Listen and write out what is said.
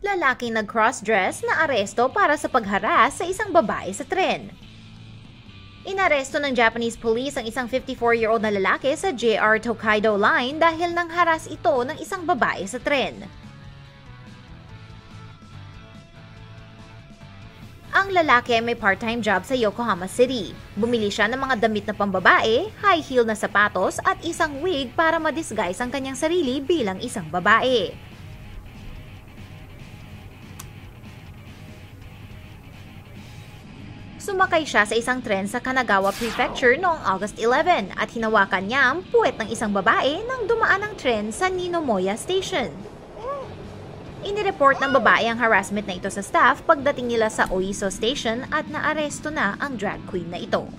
Lalaking nag-cross-dress na aresto para sa pagharas sa isang babae sa tren. Inaresto ng Japanese police ang isang 54-year-old na lalaki sa JR Tokaido Line dahil nang haras ito ng isang babae sa tren. Ang lalaki ay may part-time job sa Yokohama City. Bumili siya ng mga damit na pambabae, high heel na sapatos at isang wig para ma-disguise ang kanyang sarili bilang isang babae. Sumakay siya sa isang tren sa Kanagawa Prefecture noong August 11 at hinawakan niya ang puwet ng isang babae nang dumaan ang tren sa Ninomoya Station. Inireport ng babae ang harassment na ito sa staff pagdating nila sa Oiso Station at naaresto na ang drag queen na ito.